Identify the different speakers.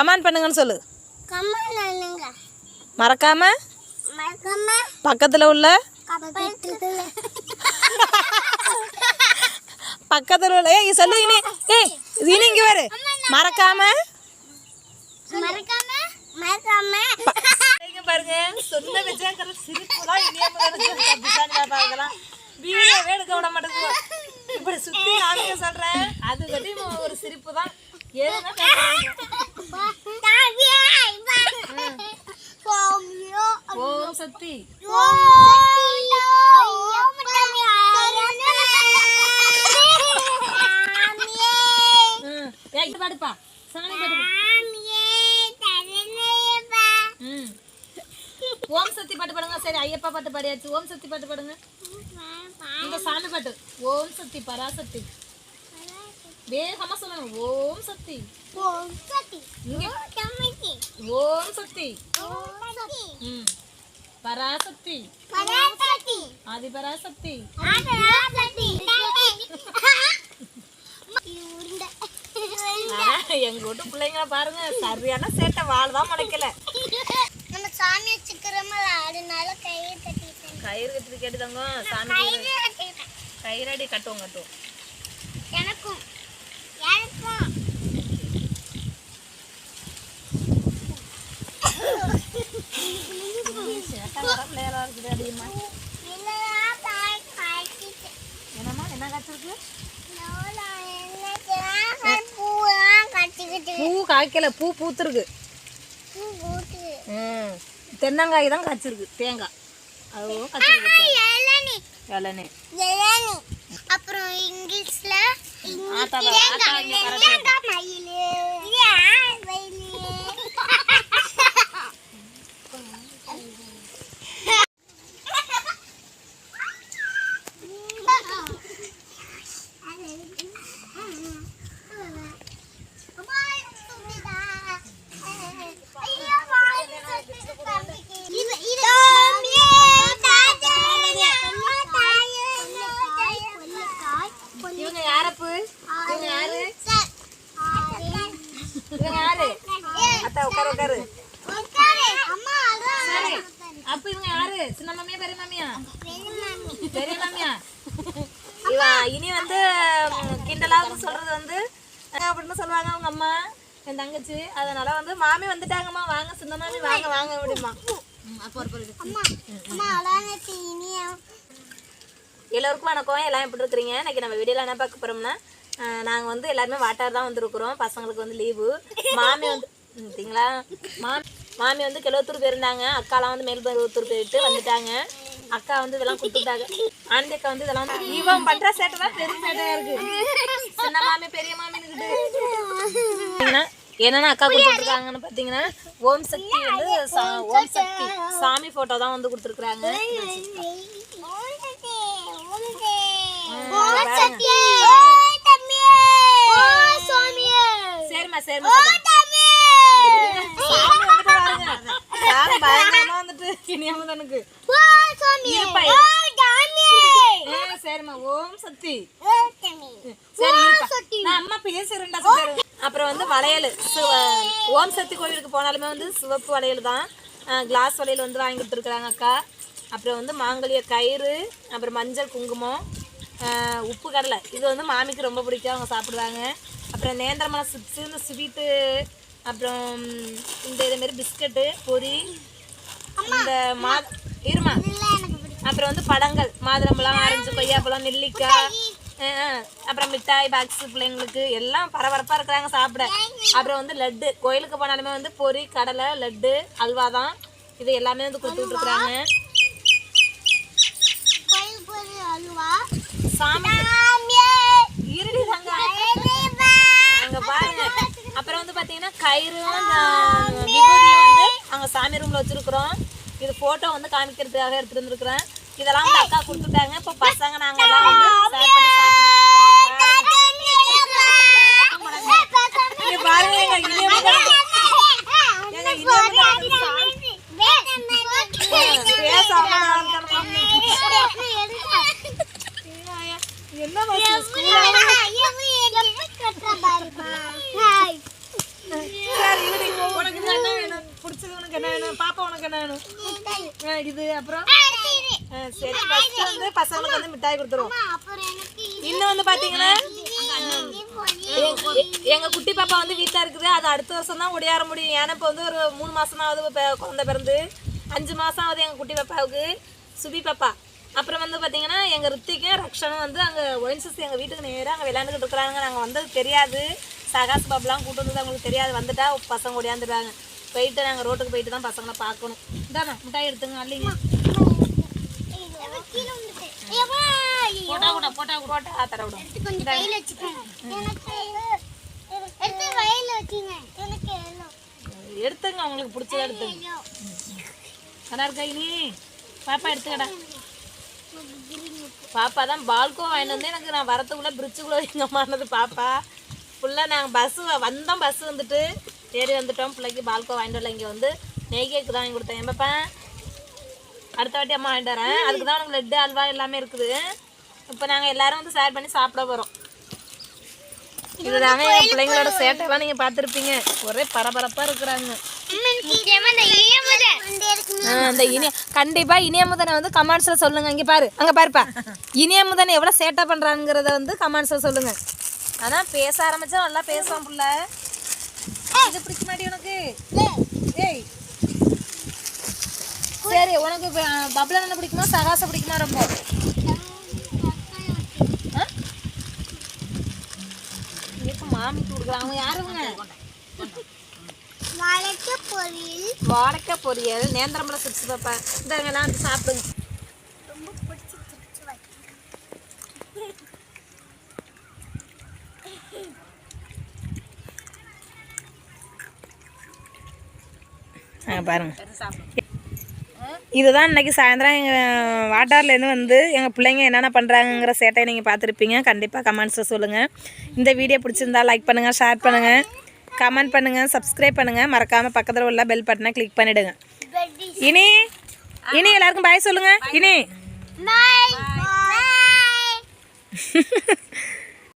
Speaker 1: Comment பண்ணுங்கன்னு சொல்லு. மறக்காம?
Speaker 2: மறக்காம?
Speaker 1: பக்கத்தில் உள்ள? பக்கத்தில். உள்ள. ஏய் சொல்லு இனி. ஏய் இனி இங்கே வேறு மறக்காம?
Speaker 2: மறக்காம? மறக்காம?
Speaker 1: இங்க பாருங்க. சொன்ன வச்சாக்கிற சிரிப்புலாம் இனியாம பார்க்கலாம் வீடியோவே எடுக்க விட மாட்டேங்குது. இப்படி சுத்தி காமிக்க சொல்றேன். அது பத்தி ஒரு சிரிப்பு தான். ஏதுன்னா ஓம் சக்தி பாடுப்பா ம் ஓம் சக்தி பாட்டு பாடுங்க. சரி ஐயப்பா பாட்டு பாடியாச்சு. ஓம் சக்தி பாட்டு பாடுங்க. இந்த சாமி பாட்டு. ஓம் சக்தி பராசக்தி. வேகமா சொல்லணும் ஓம் சக்தி இங்க ஓம் சக்தி ம் பராசக்தி ஆதி பராசக்தி எங்க வீட்டு பிள்ளைங்க பாருங்க சரியான சேட்டை வாழ் தான் முளைக்கல
Speaker 2: நம்ம சாமி வச்சுக்கிறோமல அதனால கையை கட்டிட்டேன்
Speaker 1: கயிறு கட்டி கேட்டுதாங்க சாமி
Speaker 2: கையை கட்டிட்டேன்
Speaker 1: கயிறாடி கட்டுவோம் கட்டுவோம்
Speaker 2: எனக்கும்
Speaker 1: என்னம்மா என்ன காய்ச்சிருக்கு? பூ காய்க்கல பூ பூத்துருக்கு. தென்னங்காய் தான் காய்ச்சிருக்கு தேங்காய். அதுவும் காய்ச்சிருக்கு.
Speaker 2: இளநி.
Speaker 1: இளநீ.
Speaker 2: Iya, enggak.
Speaker 1: இவங்க யாரப்பு இவங்க யாரு இவங்க யாரு அத்தா உட்காரு உட்காரு அப்ப இவங்க யாரு சின்ன மாமியா பெரிய மாமியா பெரிய மாமியா இவ இனி வந்து கிண்டலாக சொல்றது வந்து அப்படின்னு சொல்லுவாங்க அவங்க அம்மா என் தங்கச்சி அதனால வந்து மாமி வந்துட்டாங்கம்மா வாங்க சின்ன மாமி வாங்க வாங்க அப்படிமா அப்போ ஒரு பொருள் எல்லோருக்கும் வணக்கம். எல்லாம் எப்படி இருக்கிறீங்க? இன்னைக்கு நம்ம வீடியோவில் என்ன பார்க்க போகிறோம்னா நாங்கள் வந்து எல்லாருமே வாட்டார் தான் வந்துருக்குறோம். பசங்களுக்கு வந்து லீவு மாமி வந்து பார்த்தீங்களா? மாமி மாமி வந்து கிலோத்தூர் போயிருந்தாங்க. அக்காலாம் வந்து மேல்பருவத்தூர் போயிட்டு வந்துட்டாங்க. அக்கா வந்து இதெல்லாம் கொடுத்துட்டாங்க. ஆனந்தி அக்கா வந்து இதெல்லாம் வந்து இவன் பண்ணுற சேட்டை தான் பெரிய சேட்டையாக இருக்கு. சின்ன மாமி பெரிய மாமின்னு என்னென்ன அக்கா கொடுத்துருக்காங்கன்னு பார்த்தீங்கன்னா ஓம் சக்தி வந்து சா- ஓம் சக்தி. சாமி ஃபோட்டோ தான் வந்து கொடுத்துருக்குறாங்க. சரிம்மா சரிம்மா பயங்கரமா வந்துட்டு இரு. ஆ, சரிம்மா ஓம் சக்தி. அம்மா பேசுறேன்டா அப்புறம் வந்து வளையல். சிவ- ஓம் சக்தி கோவிலுக்கு போனாலுமே வந்து சிவப்பு வளையல் தான். கிளாஸ் வளையல் வந்து வாங்கி கொடுத்துருக்குறாங்க அக்கா. அப்புறம் வந்து மாங்கல்ய கயிறு அப்புறம் மஞ்சள் குங்குமம். உப்பு கடலை. இது வந்து மாமிக்கு ரொம்ப பிடிக்கும். அவங்க சாப்பிடுவாங்க. அப்புறம் நேந்திரமலை சிப்ஸு இந்த ஸ்வீட்டு அப்புறம் இந்த இதேமாரி பிஸ்கட்டு பொரி இந்த மா இருமா. அப்புறம் வந்து பழங்கள். மாதுளம்பழம் ஆரஞ்சு கொய்யாப்பழம் நெல்லிக்காய். அப்புறம் மிட்டாய் பாக்ஸ் பிள்ளைங்களுக்கு எல்லாம் பரபரப்பாக இருக்கிறாங்க சாப்பிட. அப்புறம் வந்து லட்டு. கோயிலுக்கு போனாலுமே வந்து பொரி கடலை லட்டு அல்வா தான். இது எல்லாமே வந்து கொடுத்துட்டு இருக்கிறாங்க. சாமி. இருடி தாங்க அங்க பாருங்க. அப்புறம் வந்து பாத்தீங்கன்னா கயிறும் விபூதியும் வந்து அங்க சாமி ரூம்ல வச்சிருக்கிறோம். இது போட்டோ வந்து காமிக்கிறதுக்காக எடுத்துட்டு வந்திருக்கிறேன். இதெல்லாம் வந்து அக்கா கொடுத்துட்டாங்க. இப்போ பசங்க நாங்க எல்லாம் வந்து ஷேர் பண்ணி பிடிச்சது உனக்கு என்ன பாப்பா உனக்கு என்ன வேணும்? அப்புறம்? சரி ஃபர்ஸ்ட் வந்து பசங்களுக்கு வந்து மிட்டாய் கொடுத்துருவோம். இன்னும் வந்து பாத்தீங்கன்னா எங்க குட்டி பாப்பா வந்து வீட்டில் இருக்குது. அது அடுத்த வருஷம் தான் ஒடியார முடியும். ஏன்னா இப்போ வந்து ஒரு மூணு மாசமாவது குழந்தை பிறந்து. அஞ்சு மாசம் ஆகுது எங்க குட்டி பாப்பாவுக்கு. சுபி பாப்பா. அப்புறம் வந்து பாத்தீங்கன்னா எங்க ரித்திக்கும் ரக்ஷனும் வந்து அங்க ஒயின்சஸ் எங்க வீட்டுக்கு நேரா அங்க விளையாண்டுக்கிட்டு இருக்கிறாங்க. நாங்க வந்தது தெரியாது. சகாஸ் பாப்பெல்லாம் கூட்டு வந்தது அவங்களுக்கு தெரியாது. வந்துட்டா பசங்க ஒடியாந்துடுறாங்க போயிட்டு நாங்க ரோட்டுக்கு போயிட்டு தான் பசங்களை பார்க்கணும். இந்தாண்ணா மிட்டாய் எடுத்துங்க போட்டா கூட போட்டா போட்டா தர விடும். எடுத்துங்க உங்களுக்கு பிடிச்சத எடுத்துங்க. நல்லா இருக்கா இனி. பாப்பா எடுத்துக்கடா. பாப்பா தான் பால்கோ வாங்கிட்டு வந்து எனக்கு நான் வரத்துக்குள்ளே பிரிட்ஜுக்குள்ளே வைங்கம்மானது பாப்பா. ஃபுல்லாக நாங்கள் பஸ்ஸு வந்தோம் பஸ் வந்துட்டு. ஏறி வந்துட்டோம். பிள்ளைக்கு பால்கோ வாங்கிட்டு வரல. இங்கே வந்து நெய் கேக்கு தான் வாங்கி கொடுத்தேன். ஏன் பாப்பா? அடுத்த வாட்டி அம்மா வாங்கிட்டு வரேன். அதுக்கு தான் எனக்கு லட்டு அல்வா எல்லாமே இருக்குது. இப்போ நாங்கள் எல்லாரும் வந்து ஷேர் பண்ணி சாப்பிட போகிறோம் இதுதானே என் பிள்ளைங்களோட சேட்டைலாம் நீங்கள் பார்த்துருப்பீங்க. ஒரே பரபரப்பாக இருக்கிறாங்க.
Speaker 2: இந்த
Speaker 1: அந்த இனிய கண்டிப்பா இனியமுதனை வந்து கமெண்ட்ஸ்ல சொல்லுங்க. இங்க பாரு அங்க பாருப்பா. இனியமுதனை எவ்வளவு சேட்டை பண்றாங்கிறத வந்து கமெண்ட்ஸ்ல சொல்லுங்க. ஆனா பேச ஆரம்பிச்சா நல்லா பேசுவான் புள்ள. இது பிடிக்க மாட்டி உனக்கு? ஏய். சரி உனக்கு பப்ள என்ன பிடிக்குமா சகாச பிடிக்குமா ரொம்ப? மாமி இப்ப கொடுக்குறாங்க அவங்க யாருங்க
Speaker 2: வாழைக்கு பொரியல்.
Speaker 1: வாழைக்காய் பொரியல். நேந்திரம்பழம் சிப்ஸ் பாப்பா இந்தாங்க நான் சாப்பிடுங்க.
Speaker 2: ரொம்ப பிடிச்சி வச்சு
Speaker 1: பாருங்க. இதுதான் இன்னைக்கு சாயந்தரம். எங்கள் வாட்டார்லேருந்து வந்து எங்கள் பிள்ளைங்க என்னென்ன பண்ணுறாங்கங்கிற சேட்டையை நீங்கள் பார்த்துருப்பீங்க. கண்டிப்பாக கமெண்ட்ஸில் சொல்லுங்கள் இந்த வீடியோ பிடிச்சிருந்தா லைக் பண்ணுங்கள் ஷேர் பண்ணுங்கள் கமெண்ட் பண்ணுங்கள் சப்ஸ்கிரைப் பண்ணுங்கள் மறக்காமல் பக்கத்தில் உள்ள பெல் பட்டனை கிளிக் பண்ணிவிடுங்க இனி இனி எல்லாருக்கும் பாய் சொல்லுங்கள் இனி.